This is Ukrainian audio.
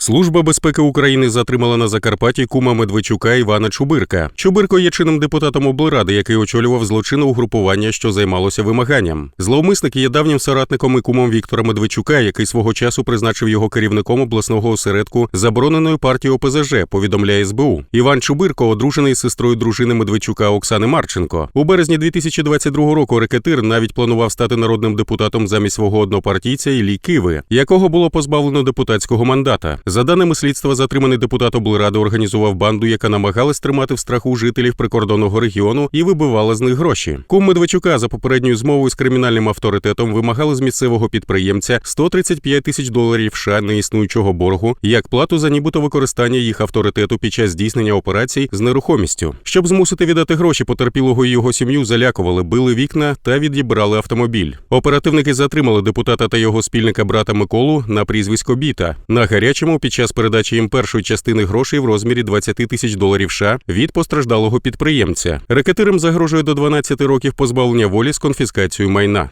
Служба безпеки України затримала на Закарпатті кума Медведчука Івана Чубирка. Чубирко є чинним депутатом облради, який очолював злочинне угрупування, що займалося вимаганням. Зловмисник є давнім соратником і кумом Віктора Медведчука, який свого часу призначив його керівником обласного осередку забороненої партії ОПЗЖ. Повідомляє СБУ. Іван Чубирко, одружений з сестрою дружини Медведчука Оксани Марченко. У березні 2022 року рекетир навіть планував стати народним депутатом замість свого однопартійця Іллі Киви, якого було позбавлено депутатського мандата. За даними слідства, затриманий депутат облради організував банду, яка намагалась тримати в страху жителів прикордонного регіону і вибивала з них гроші. Кум Медведчука за попередньою змовою з кримінальним авторитетом вимагали з місцевого підприємця 135 тисяч доларів США неіснуючого боргу як плату за нібито використання їх авторитету під час здійснення операцій з нерухомістю. Щоб змусити віддати гроші потерпілого і його сім'ю, залякували, били вікна та відібрали автомобіль. Оперативники затримали депутата та його спільника брата Миколу на прізвисько Біта на гарячому під час передачі їм першої частини грошей в розмірі 20 тисяч доларів США від постраждалого підприємця. Рекетирам загрожує до 12 років позбавлення волі з конфіскацією майна.